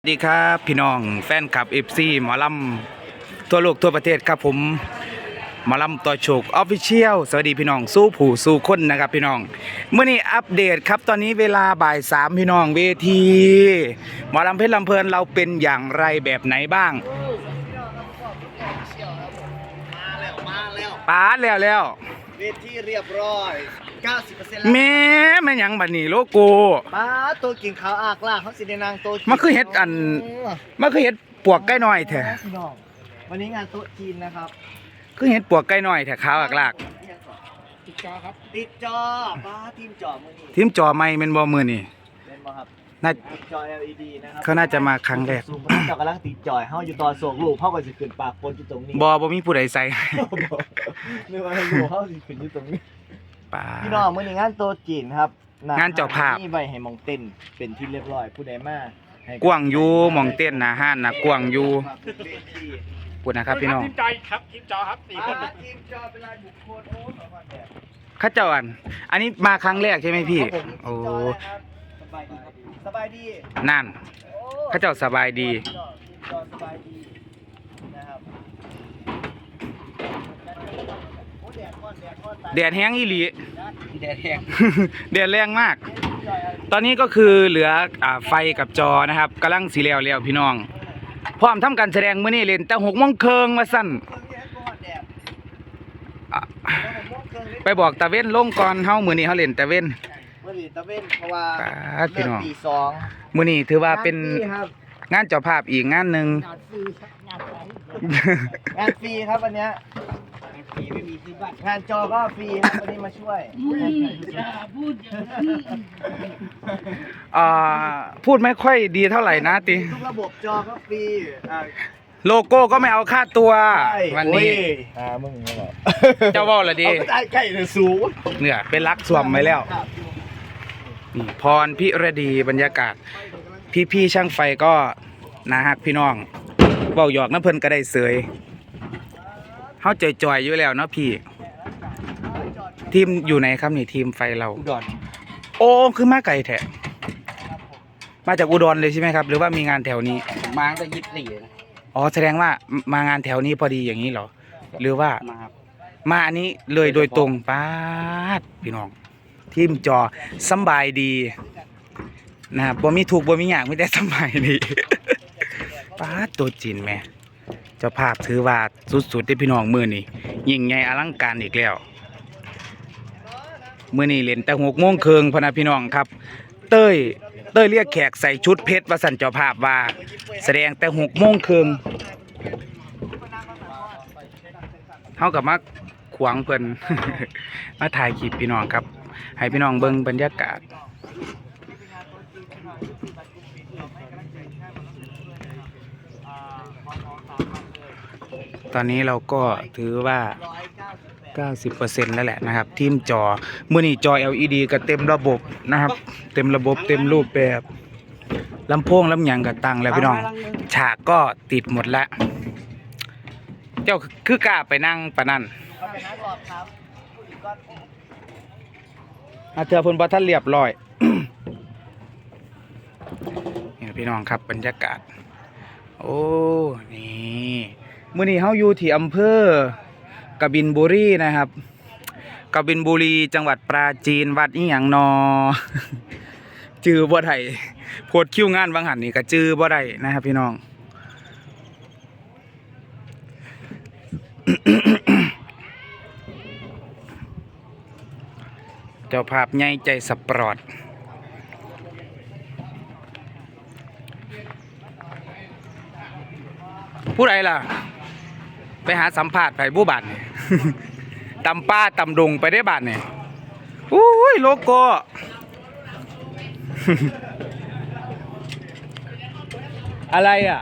สวัสดีครับพี่น้องแฟนคลับเอฟซีหมอลำทั่วโลกทั่วประเทศครับผมหมอลำต่อโชคออฟฟิเชียลสวัสดีพี่น้องสู้ผู้สู้คนนะครับพี่น้องเมื่อนี้อัปเดตครับตอนนี้เวลาบ่ายสามพี่น้องเวทีหมอลำเพชรลำเพลินเราเป็นอย่างไรแบบไหนบ้างมาแล้วมาแล้วปาดแล้วแล้ว เวทีเรียบร้อย90%แล้วแม่แม่นหยังบัดนี้โลโก้ ป้าตัวกินขาวอากล่างเขาสิได้นางโตจีมันคือเฮ็ดอัน มันคือเห็ดปวกใกล้น้อยแท้พี่น้องวันนี้งานโต๊ะจีนนะครับคือเห็ดปวกใกล้น้อยแท้ขาวอักลากติดจอครับติดจอป้าทีมจอมือนี้ทีมจอไม่แม่นบ่มือนี่เป็นบ่ครับน่า ติดจอ LED นะครัเขาน่าจะมาครั้งแรก ซูมจอกำลังติดจอยเฮาอยู่ตอนส่งลูกเฮาก็สิขึ้นปากปนอยู่ตรงนี้บอบ่มีผู้ใดใส่นึกว่าให้ลูกเฮาสิขึ้นอยู่ตรงนี้ ป่าพี่น้องมื้อนี้งานโต๊ะจีนครับหงานเจ้าภาพนี่ไว้ให้หมองเต้นเป็นที่เรียบร้อยผู้ใดมาให้กว้างอยู่หมองเต้นนะห้านนะกว้างอยู่พูดนะครับพี่น้อง ทีมจอยครับทีมจอครับสี่คนทีมจอเป็นรายบุคคลโอ้สองพันแบบเข้าเจ้าอัน อันนี้มาครั้งแรกใช่ไหมพี่ ครับผมโอ้ทีมจนะครับสบายดีครับสบายดีนั่น โอ้เข้าเจ้าสบายดีทีมจอสบายดีนะครับโอ้ แดดร้อนแดดร้อนตายแดดแห้งอีหลี แดดแห้ง แดดแรงมาก ตอนนี้ก็คือเหลืออ่าไฟกับจอนะครับกำลังสีแล้วแล้วพี่น้อง พร้อมทำการแสดงมื้อนี้เล่นแต่หกโมงครึ่งมาสั่นอะไปบอกตาเว้นลงก่อนเฮามื้อนี้เฮาเล่นตาเว้น เมื่อดีตะเว้นเพราะว่าปาดพี่เลิน้กอง ตีสองมื้อนี้ถือว่าเป็นงานฟรีครับงานเจ้าภาพอีกงานหนึ่ง งานฟรีครับวันเนี้ย งานจอก็ฟรีครับวันนี้มาช่วยอ่าพูดไม่ค่อยดีเท่าไหร่นะติ ทุกระบบจอก็ฟรีอ่าโลโก้ก็ไม่เอาค่าตัวใช่วันนี้โอ้ยอ่ามึงไม่บอกเจ้าเว่าละดี เอาก็ได้ใกล้เลยสูงเนี่ยเป็นรักสวมไว้แล้วนี่พรพิรดีบรรยากาศ พี่ๆช่างไฟก็นาฮักพี่น้องเว้าหยอกน้ำเพิ่นก็ได้เสย เฮาจ่อยๆอยู่แล้วเนาะพี่ ทีมอยู่ไหนครับนี่ทีมไฟเรา อุดรโอ้คือมาไกลแท้มาจากอุดรเลยใช่ไหมครับ หรือว่ามีงานแถวนี้มาตั้งแต่ยี่สิบสี่นะอ๋อแสดงว่ามางานแถวนี้พอดีอย่างนี้เหรอ หรือว่ามาครับมาอันนี้เลยโดยตรงป้าดพี่น้อง ทีมจอสำบายดีนะครับบ่มีถูกข์บ่มีอย่างมีแต่สำบายดีป้าดตัวจีนแม่ เจ้าภาพถือว่าสุดๆที่พี่น้องมือนี่ยิ่งใหญ่อลังการอีกแล้วมือนี่เล่นแต่หกโมงเครึ่งพนะพี่น้องครับ เต้ยเต้ยเรียกแขกใส่ชุดเพชรว่าสันเจ้าภาพว่า แสดงแต่หกโมงเครึ่งเฮากับมาขวางเพิ่นมาถ่ายคลิปพี่น้องครับ ให้พี่น้องเบิ่งบรรยากาศ ตอนนี้เราก็ถือว่า 90%แล้วแหละนะครับ ทีมจอเมื่อนี้จอ LED ก็เต็มระบบนะครับ เต็มระบบเต็มรูปแบบลำโพงลำยังก็ตั้งแล้วพี่น้อง ฉากก็ติดหมดแล้ว เจ้าคือกล้าไปนั่งปะนั่นเอาเธอพิ่นบ่ทันเรียบร้อยนี่พี่น้องครับบรรยากาศ โอ้ นี่ มื้อนี้เฮาอยู่ที่อำเภอกบินบุรีนะครับ กบินบุรีจังหวัดปราจีนวัดอีหยังนอ จือบ่ได้โพดคิวงานบางหันนี่ก็จือบ่ได้นะครับ พี่น้อง เจ้าภาพใหญ่ใจสปรอดผู้ใดล่ะ ไปหาสัมภาษณ์ไผผู้บัตรตำป้าตำดงไปได้บัตรเนี่ยอุ้ยโลโก้อะไรอะ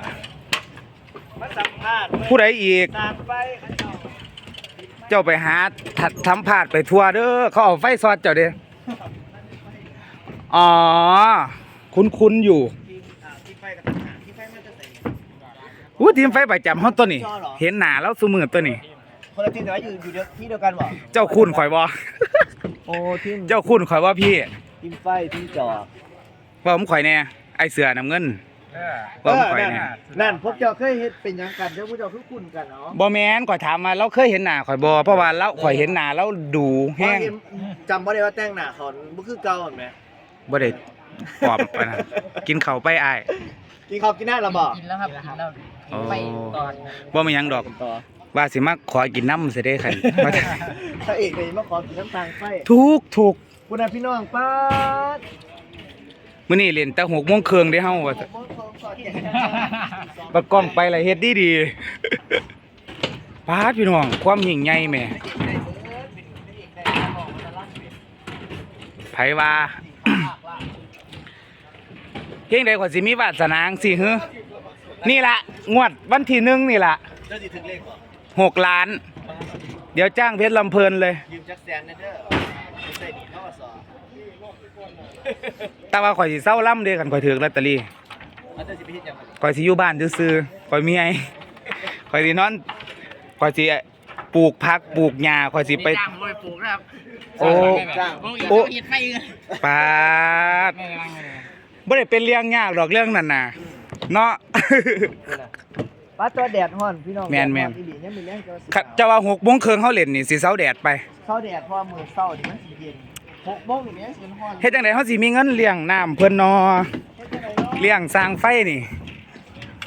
มาสัมภาษณ์ผู้ใดอีกตากไปขันเจ้าเจ้าไปหาถัดทำผาดไปทัวร์เด้อเขาเอาไฟซอดเจ้าเด้ออ๋อ คุ้นๆอยู่ อู้ทีมไฟประจำเฮาตัวนี้ เห็นหน้าแล้วสุมือตัวนี้ คนละทีมแต่ว่าอยู่อยู่เดียวที่เดียวกันบ่เจ้าคุณข่อยบ่โอ้ทีมเจ้าคุณข่อยว่าพี่ทีมไฟทีมจอว่าผมข่อยแน่ไอเสือน้ำเงินเว่าบ่ข่อยนั่นเนี่ยนั่นพวกเจ้าเคยเฮ็ดเป็นหยังกันเดี๋ยวพวกเจ้าคือคุ้นกันเนาะบ่แม่นข่อยถามมาเราเคยเห็นหน้าข่อยบ่เพราะว่าเราข่อยเห็นหน้าเราดูแห้งว่าเห็นจำบ่ได้ว่าแต่งหน้าเขาบ่คือเก่าเห็นไหมบ่ได้ปลอมปานนั้นกินข้าวไปอ้ายกินข้าวกินหน้าแล้วบ่กินแล้วครับกินแล้วโอ้ ไปตอนบ่มีหยังดอก ต่อว่าสิมาขอกินน้ำสิได้คันว่าแต่พระเอกเลยมาขอกินน้ำตาลไฟทุกถูกคุณน่ะพี่น้องป้าดมื้อนี้เล่นแต่6:30นครึ่งเด้เฮาว่าซั่นบ่ขอขอแกะบัดกล้องไปแล้วเฮ็ดดีดีๆปาดพี่น้อง ความยิ่งใหญ่แหม่ไผว่า เพียงใดกว่าสิมีวาสนาจังสิฮึนี่ล่ะ งวดวันที่หนึ่งนี่ล่ะเจ้าสิถึงเลขบ่หกล้าน เดี๋ยวจ้างเพชรลำเพลินเลย ยืมจักแสนนะเด้อไม่ใส่หนี้เขาก็สอแต่ว่าข่อยสิเศร้าล่ำเด้กันข่อยถือลอตเตอรี่แล้วเจ้าสิไปเฮ็ดหยังมันข่อยสิอยู่บ้านซื่อๆข่อยมีไอ้ข่อยสินอนข่อยสิปลูกผักปลูกหญ้าข่อยสิไป จ้างผมไปปลูกนะครับโอ้จ้างโอ้ยโอ้เห็ดไฟเลยปาดบ่ได้เป็นเรื่องยากดอกเรื่องนั้นน่ะ เนาะ ป้าตัวแดดฮ้อนพี่น้องแม่นแม่นดดฮ้ออีหลียังมีแรงเจ้าสิคันจะว่า6โมงครึ่งเฮาเล่นนี่สิเซาแดดไปเช้าแดดเพราะว่ามื้อเช้านี่มันสิเย็น6โมงนี่แม่นสิฮ้อนเฮ็ดจังไดเฮาสิมีเงินเลี้ยงน้ำเพิ่นเนาะเฮ็ดจังไดเนาะ เลี้ยงสร้างไฟนี่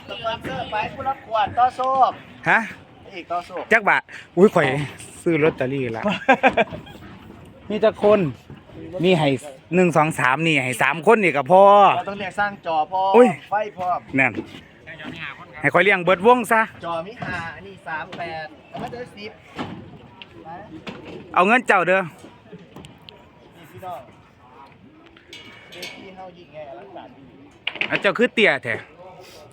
สปอนเซอร์ไปผู้ละขวดต่อโซกฮะอีกต่อโซกจักบาทอุ้ยข่อยซื้อลอตเตอรี่ละ มีจักคน มีให้หนึ่งสองสามนี่ให้สามคนนี่ก็พอเราต้องเรียกสร้างจอพร้อมอุ้ย ไฟพร้อมนั่นให้ข่อยเลี้ยงเบิดวงซะ จอมีห้าอันนี้38แล้วมันเด้อ10ไปเอาเงินเจ้าเด้อ นี่พี่น้องเวทีเฮายิ่งใหญ่อลังการดีเอาเจ้าคือเตี้ยแท้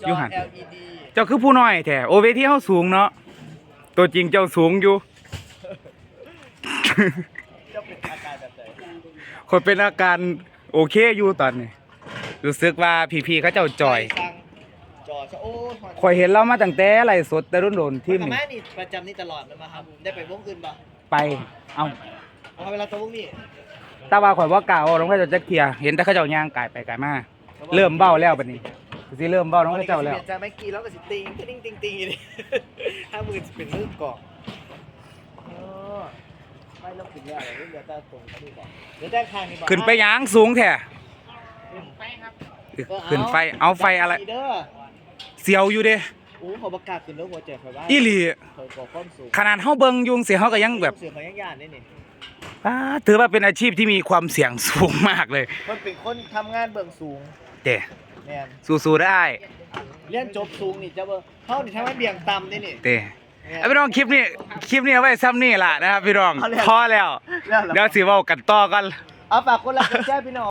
จอยู่อหั่น LED เจ้าคือผู้น้อยแท้โอเวทีเฮาสูงเนาะ ตัวจริงเจ้าสูงอยู่ จะเป็นอาการแบบไหน คนเป็นอาการโอเคอยู่ตอนนี้รู้สึกว่าพี่ๆเขาเจ้าจอยสั่งจอซะโอ้ยข่อยเห็นเรามาตั้งแต่ไลฟ์สดแต่รุ่นโดนๆทีมทำไมนี่นี่ประจำนี่ตลอดเลยมาครับได้ไปวงอื่นปะไป เอาเอาเวลาตัววงนี่แตาว่าข่อยว่ากล่าวน้องเขาเจ้าจักเทียเห็นแต่เขาเจ้าย่างกายไปกายมาเริ่มเบ้าแล้วบัดนี้สิเริ่มเบ้าน้องเขาเจ้าแล้วเปลี่ยนจากไม่กี่แล้วก็สิติงติ้งติ้งติ้งอยู่ดิถ้ามือจะเป็นมือกล่องเออ ไม่ต้องขึ้นยากเลยเดี๋ยวตาตรงเขาดูก่อนเดี๋ยวด้านข้างนี่บอกขึ้นไปย่างสูงแท้ขึ้นไฟเอาไฟอะไร เด้อเสียวอยู่เด้โอ้เขาประกาศขึ้นแล้วหัวใจคอยว่าอีหลีคอยก่อความสูงขนาดเฮาเบิ่งยุงเสียเฮาก็ยังแบบเสียงเขายังยานนี่นี่อ้าถือว่าเป็นอาชีพที่มีความเสี่ยงสูงมากเลยมันเป็นคนทำงานเบื้องสูงเด้แม่นสู้ๆได้ เรียนจบสูงนี่จะเบิ่งเขานี่ทำให้เบี่ยงต่ำนี่นี่เด้ เอาพี่น้องคลิปนี้คลิปนี้เอาไว้ซ้ำนี่ล่ะนะครับพี่น้องเอาแล้วพอแล้วแล้วเหรอเดี๋ยวสิเว้ากันต่อกัน เอาฝากคนละกดแชร์พี่น้อง